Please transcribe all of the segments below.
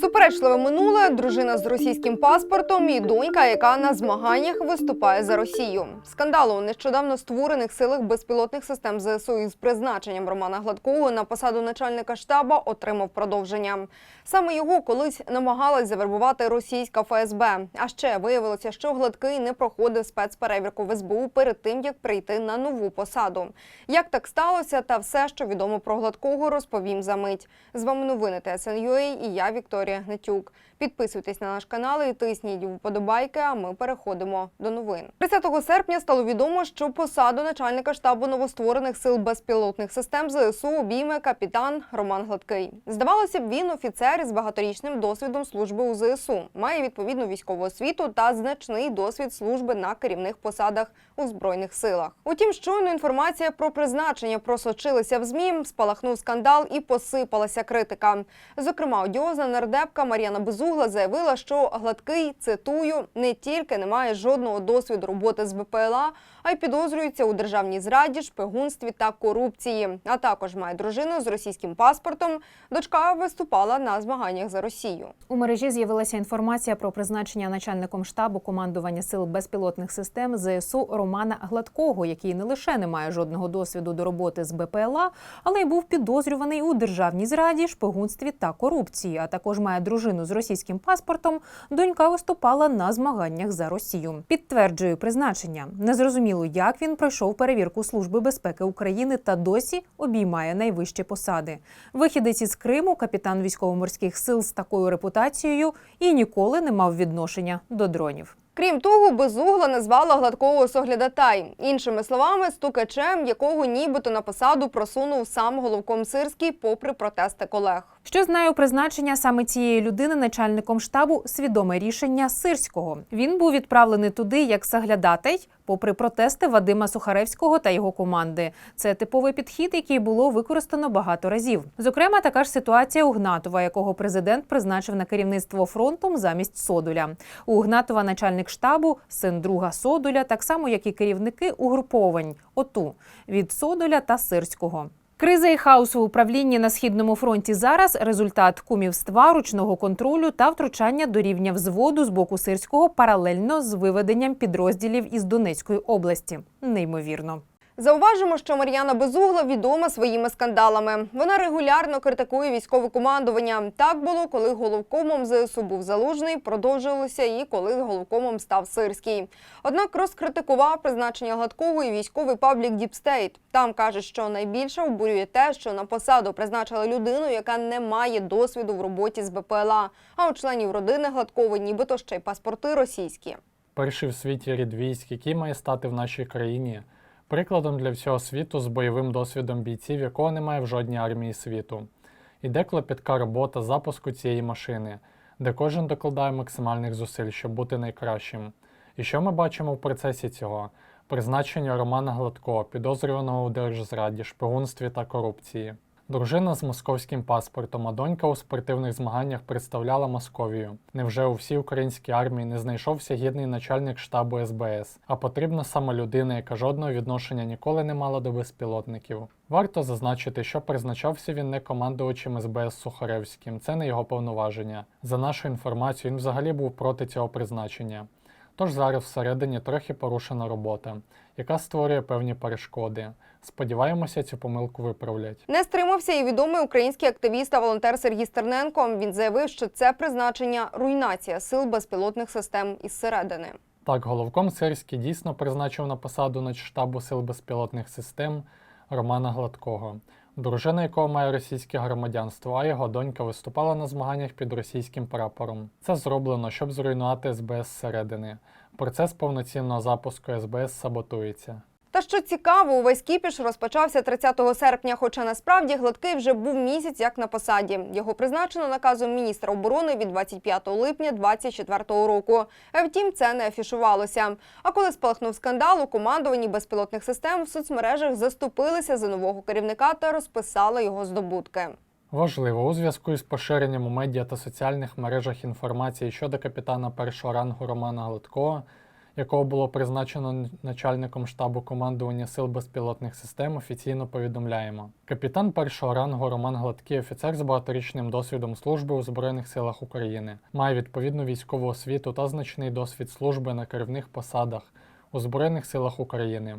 Суперечливе минуле, дружина з російським паспортом і донька, яка на змаганнях виступає за Росію. Скандал у нещодавно створених силах безпілотних систем ЗСУ із призначенням Романа Гладкого на посаду начальника штаба отримав продовження. Саме його колись намагалась завербувати російська ФСБ. А ще виявилося, що Гладкий не проходив спецперевірку в СБУ перед тим, як прийти на нову посаду. Як так сталося, та все, що відомо про Гладкого, розповім за мить. З вами новини ТСНЮА і я Вікторія Гнатюк. Підписуйтесь на наш канал і тисніть вподобайки. А ми переходимо до новин. 30 серпня стало відомо, що посаду начальника штабу новостворених сил безпілотних систем ЗСУ обійме капітан Роман Гладкий. Здавалося б, він офіцер із багаторічним досвідом служби у ЗСУ, має відповідну військову освіту та значний досвід служби на керівних посадах у збройних силах. Утім, щойно інформація про призначення просочилася в змі, спалахнув скандал і посипалася критика. Зокрема, одіозна нардепка Мар'яна Безугла заявила, що гладкий цитую не тільки не має жодного досвіду роботи з БПЛА, а й підозрюється у державній зраді, шпигунстві та корупції. А також має дружину з російським паспортом. Дочка виступала на змаганнях за Росію. У мережі з'явилася інформація про призначення начальником штабу командування сил безпілотних систем ЗСУ Романа Гладкого, який не лише не має жодного досвіду до роботи з БПЛА, але й був підозрюваний у державній зраді, шпигунстві та корупції. А також має дружину з російським паспортом. Донька виступала на змаганнях за Росію. Підтверджує призначення. Незрозуміло, як він пройшов перевірку Служби безпеки України та досі обіймає найвищі посади. Вихідець із Криму, капітан військово-морських сил з такою репутацією, і ніколи не мав відношення до дронів. Крім того, безугла назвала гладкого соглядатай. Іншими словами, стукачем, якого нібито на посаду просунув сам головком Сирський, попри протести колег. Що знаю, призначення саме цієї людини начальником штабу свідоме рішення Сирського. Він був відправлений туди як заглядатай, попри протести Вадима Сухаревського та його команди. Це типовий підхід, який було використано багато разів. Зокрема, така ж ситуація у Гнатова, якого президент призначив на керівництво фронтом замість Содуля. У Гнатова начальник штабу, син друга Содуля, так само як і керівники угруповань ОТУ від Содуля та Сирського. Криза і хаос у управлінні на східному фронті зараз результат кумівства, ручного контролю та втручання до рівня взводу з боку сирського паралельно з виведенням підрозділів із Донецької області. Неймовірно. Зауважимо, що Мар'яна Безугла відома своїми скандалами. Вона регулярно критикує військове командування. Так було, коли головкомом ЗСУ був залужний, продовжилося і коли головкомом став Сирський. Однак розкритикував призначення гладкого і військовий паблік Діпстейт. Там каже, що найбільше обурює те, що на посаду призначили людину, яка не має досвіду в роботі з БПЛА. А у членів родини гладкової нібито ще й паспорти російські. перший в світі рід військ, який має стати в нашій країні прикладом для всього світу з бойовим досвідом бійців, якого немає в жодній армії світу. Іде клопітка робота запуску цієї машини, де кожен докладає максимальних зусиль, щоб бути найкращим. І що ми бачимо в процесі цього? Призначення Романа Гладко, підозрюваного у держзраді, шпигунстві та корупції. Дружина з московським паспортом, а донька у спортивних змаганнях представляла Московію. Невже у всій українській армії не знайшовся гідний начальник штабу СБС, а потрібна саме людина, яка жодного відношення ніколи не мала до безпілотників. Варто зазначити, що призначався він не командувачем СБС Сухаревським, це не його повноваження. За нашу інформацію, він взагалі був проти цього призначення. Тож зараз всередині трохи порушена робота, яка створює певні перешкоди. Сподіваємося, цю помилку виправлять. Не стримався і відомий український активіст та волонтер Сергій Стерненко. Він заявив, що це призначення руйнація сил безпілотних систем із середини. Так, головком Сирський дійсно призначив на посаду Начштабу сил безпілотних систем Романа Гладкого, дружина якого має російське громадянство, а його донька виступала на змаганнях під російським прапором. Це зроблено, щоб зруйнувати СБС зсередини. Процес повноцінного запуску СБС саботується. Та що цікаво, увесь кіпіш розпочався 30 серпня, хоча насправді гладкий вже був місяць як на посаді. Його призначено наказом міністра оборони від 25 липня 2024 року. Втім, це не афішувалося. А коли спалахнув скандал, у командуванні безпілотних систем в соцмережах заступилися за нового керівника та розписали його здобутки. Важливо, у зв'язку із поширенням у медіа та соціальних мережах інформації щодо капітана першого рангу Романа Гладкого, якого було призначено начальником штабу командування сил безпілотних систем, офіційно повідомляємо. Капітан першого рангу Роман Гладкий, офіцер з багаторічним досвідом служби у Збройних силах України, має відповідну військову освіту та значний досвід служби на керівних посадах у Збройних силах України.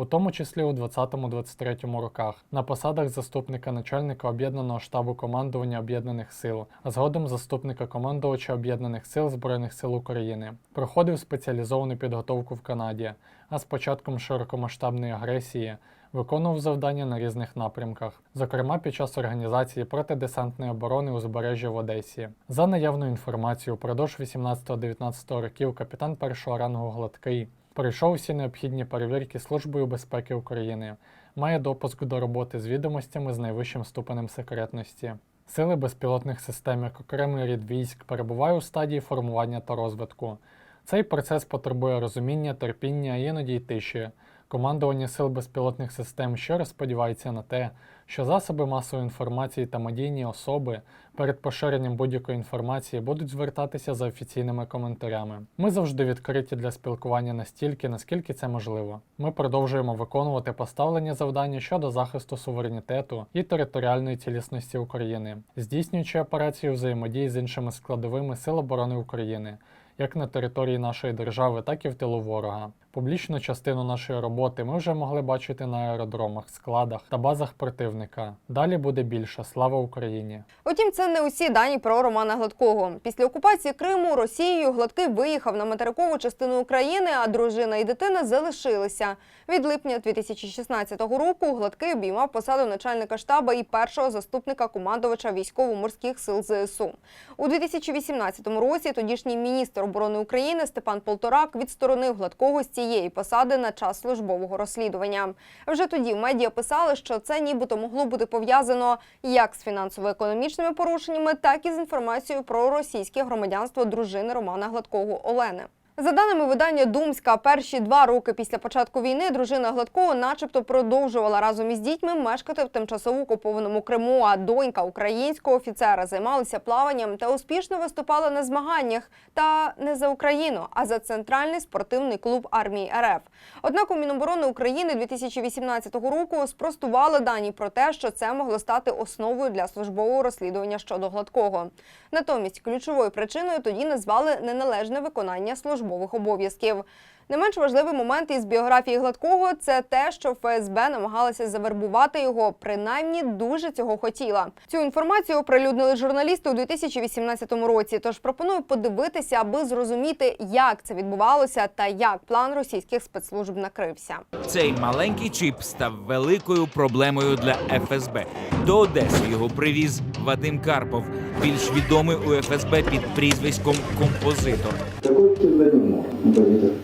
У тому числі у 20-23 роках на посадах заступника начальника об'єднаного штабу командування об'єднаних сил, а згодом заступника командувача об'єднаних сил Збройних сил України. Проходив спеціалізовану підготовку в Канаді, а з початком широкомасштабної агресії виконував завдання на різних напрямках, зокрема під час організації протидесантної оборони узбережжя в Одесі. За наявною інформацією, впродовж 18-19 років капітан першого рангу Гладкий пройшов всі необхідні перевірки Службою безпеки України, має допуск до роботи з відомостями з найвищим ступенем секретності. Сили безпілотних систем як окремий рід військ перебуває у стадії формування та розвитку. Цей процес потребує розуміння, терпіння, іноді й тиші. Командування сил безпілотних систем щиро сподівається на те, що засоби масової інформації та медійні особи перед поширенням будь-якої інформації будуть звертатися за офіційними коментарями. Ми завжди відкриті для спілкування настільки, наскільки це можливо. Ми продовжуємо виконувати поставлені завдання щодо захисту суверенітету і територіальної цілісності України, здійснюючи операцію взаємодії з іншими складовими Сил оборони України. Як на території нашої держави, так і в тилу ворога. Публічну частину нашої роботи ми вже могли бачити на аеродромах, складах та базах противника. Далі буде більше. Слава Україні! Утім, це не усі дані про Романа Гладкого. Після окупації Криму Росією Гладкий виїхав на материкову частину України, а дружина і дитина залишилися. Від липня 2016 року Гладкий обіймав посаду начальника штабу і першого заступника командувача військово-морських сил ЗСУ. У 2018 році тодішній міністр оборони України Степан Полторак відсторонив Гладкого з цієї посади на час службового розслідування. Вже тоді медіа писали, що це нібито могло бути пов'язано як з фінансово-економічними порушеннями, так і з інформацією про російське громадянство дружини Романа Гладкого Олени. За даними видання Думська, перші два роки після початку війни дружина Гладкого, начебто, продовжувала разом із дітьми мешкати в тимчасово окупованому Криму. А донька українського офіцера займалася плаванням та успішно виступала на змаганнях. Та не за Україну, а за центральний спортивний клуб армії РФ. Однак у Міноборони України 2018 року спростували дані про те, що це могло стати основою для службового розслідування щодо гладкого. Натомість ключовою причиною тоді назвали неналежне виконання службових обов'язків. Не менш важливий момент із біографії гладкого це те, що ФСБ намагалася завербувати його, принаймні дуже цього хотіла. Цю інформацію оприлюднили журналісти у 2018 році. Тож пропоную подивитися, аби зрозуміти, як це відбувалося та як план російських спецслужб накрився. Цей маленький чіп став великою проблемою для ФСБ. До Одеси його привіз Вадим Карпов, більш відомий у ФСБ під прізвиськом композитор. У композитора?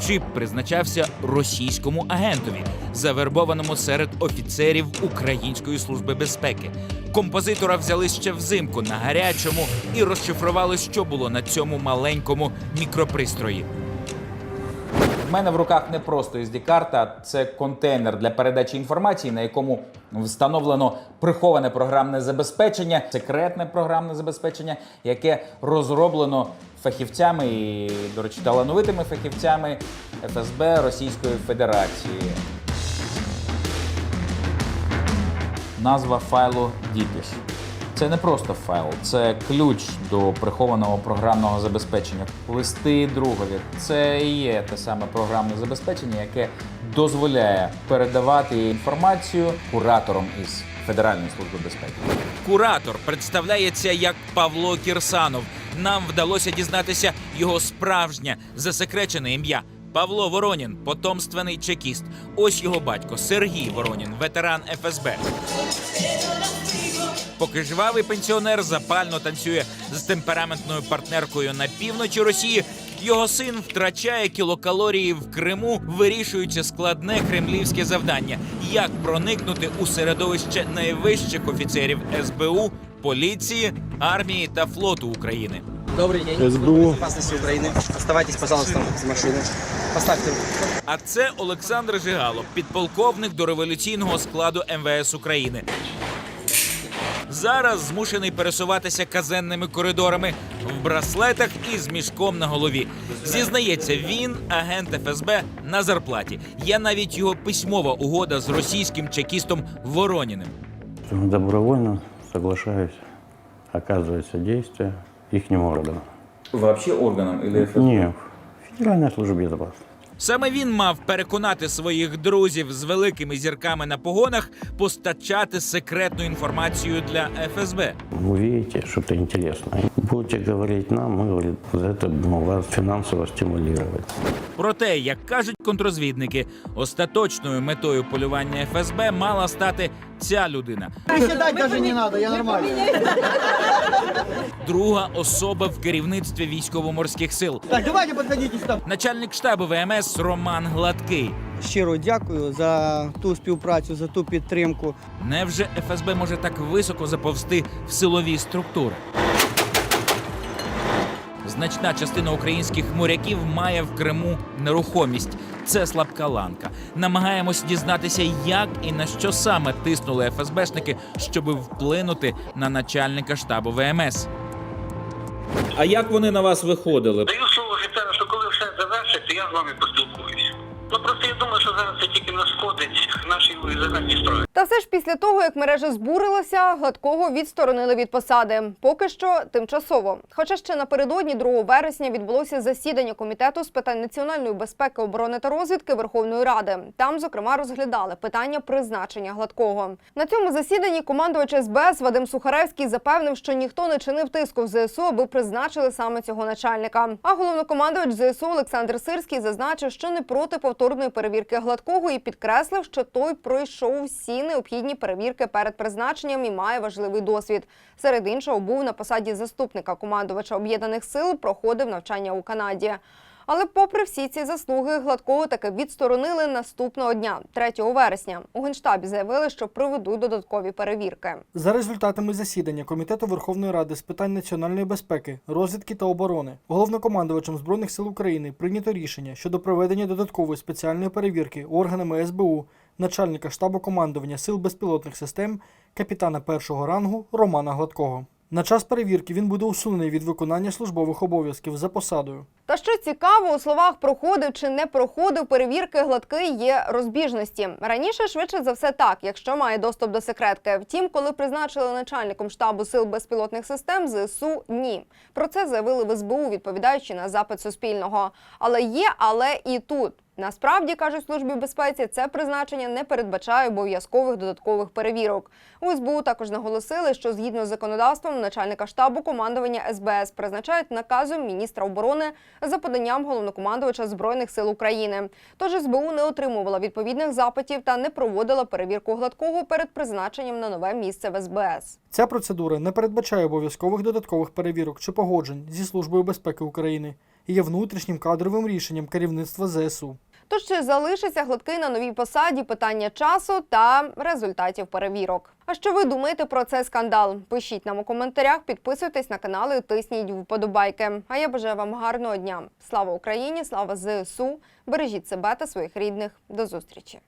Чіп призначався російському агентові, завербованому серед офіцерів Української служби безпеки. Композитора взяли ще взимку на гарячому і розшифрували, що було на цьому маленькому мікропристрої. В мене в руках не просто SD-карта, це контейнер для передачі інформації, на якому встановлено приховане програмне забезпечення, секретне програмне забезпечення, яке розроблено фахівцями і, до речі, талановитими фахівцями ФСБ Російської Федерації. Назва файлу Діпіш. Це не просто файл, це ключ до прихованого програмного забезпечення. Листи другові це і є те саме програмне забезпечення, яке дозволяє передавати інформацію кураторам із Федеральної служби безпеки. Куратор представляється як Павло Кірсанов. Нам вдалося дізнатися його справжнє засекречене ім'я. Павло Воронін, потомственний чекіст. Ось його батько Сергій Воронін, ветеран ФСБ. Поки жвавий пенсіонер запально танцює з темпераментною партнеркою на півночі Росії, його син втрачає кілокалорії в Криму, вирішуючи складне кремлівське завдання: як проникнути у середовище найвищих офіцерів СБУ, поліції, армії та флоту України. Добрый день. СБУ. Безопасности Украины. Оставайтесь, пожалуйста, с машины. Поставьте руку. А це Олександр Жигало, підполковник до революційного складу МВС України. зараз змушений пересуватися казенними коридорами в браслетах і з мішком на голові. Зізнається, він агент ФСБ на зарплаті. Є навіть його письмова угода з російським чекістом Вороніним. Добровольно соглашаюсь оказывать содействие ихним органам. Вообще органом или Не, Федеральная служба безопасности. Саме він мав переконати своїх друзів з великими зірками на погонах постачати секретну інформацію для ФСБ. Увидите что-то интересное. Будете говорить нам, мы говорит, за это будем вас финансово стимулировать. Проте, як кажуть контрозвідники, остаточною метою полювання ФСБ мала стати ця людина, Приседать даже не надо, я нормально. друга особа в керівництві військово-морських сил, Так, давайте подходите сюда. начальник штабу ВМС Роман Гладкий. Щиро дякую за ту співпрацю, за ту підтримку. Невже ФСБ може так високо заповзти в силові структури? Значна частина українських моряків має в Криму нерухомість. Це слабка ланка. Намагаємось дізнатися, як і на що саме тиснули ФСБшники, щоби вплинути на начальника штабу ВМС. А як вони на вас виходили? Даю слово офіцеру, що коли все завершиться, я з вами поспілкуюсь. Ну просто я думаю, що зараз це тільки нашкодить нашій загальній справі. Все ж після того, як мережа збурилася, гладкого відсторонили від посади. Поки що тимчасово. Хоча ще напередодні 2 вересня відбулося засідання комітету з питань національної безпеки, оборони та розвідки Верховної Ради. Там, зокрема, розглядали питання призначення гладкого. На цьому засіданні командувач СБС Вадим Сухаревський запевнив, що ніхто не чинив тиску в ЗСУ, аби призначили саме цього начальника. А головнокомандувач ЗСУ Олександр Сирський зазначив, що не проти повторної перевірки гладкого і підкреслив, що той пройшов всі необхідні перевірки перед призначенням і має важливий досвід. Серед іншого був на посаді заступника командувача об'єднаних сил, проходив навчання у Канаді. Але, попри всі ці заслуги, гладкого таки відсторонили наступного дня, 3 вересня. У генштабі заявили, що проведуть додаткові перевірки. За результатами засідання Комітету Верховної Ради з питань національної безпеки, розвідки та оборони, головнокомандувачем Збройних сил України прийнято рішення щодо проведення додаткової спеціальної перевірки органами СБУ начальника штабу командування сил безпілотних систем капітана першого рангу Романа Гладкого. На час перевірки він буде усунений від виконання службових обов'язків за посадою. Та що цікаво, у словах проходив чи не проходив перевірки гладкий є розбіжності. Раніше швидше за все так, якщо має доступ до секретки. Втім, коли призначили начальником штабу сил безпілотних систем ЗСУ, ні. Про це заявили в СБУ, відповідаючи на запит Суспільного. Але є, але і тут. Насправді кажуть службі безпеці, це призначення не передбачає обов'язкових додаткових перевірок. У СБУ також наголосили, що згідно з законодавством начальника штабу командування СБС призначають наказом міністра оборони за поданням головнокомандувача збройних сил України. Тож СБУ не отримувала відповідних запитів та не проводила перевірку гладкого перед призначенням на нове місце в СБС. Ця процедура не передбачає обов'язкових додаткових перевірок чи погоджень зі Службою безпеки України є внутрішнім кадровим рішенням керівництва ЗСУ. Тож чи залишиться гладкий на новій посаді питання часу та результатів перевірок. А що ви думаєте про цей скандал? Пишіть нам у коментарях, підписуйтесь на канал і тисніть вподобайки. А я бажаю вам гарного дня. Слава Україні! Слава ЗСУ! Бережіть себе та своїх рідних. До зустрічі!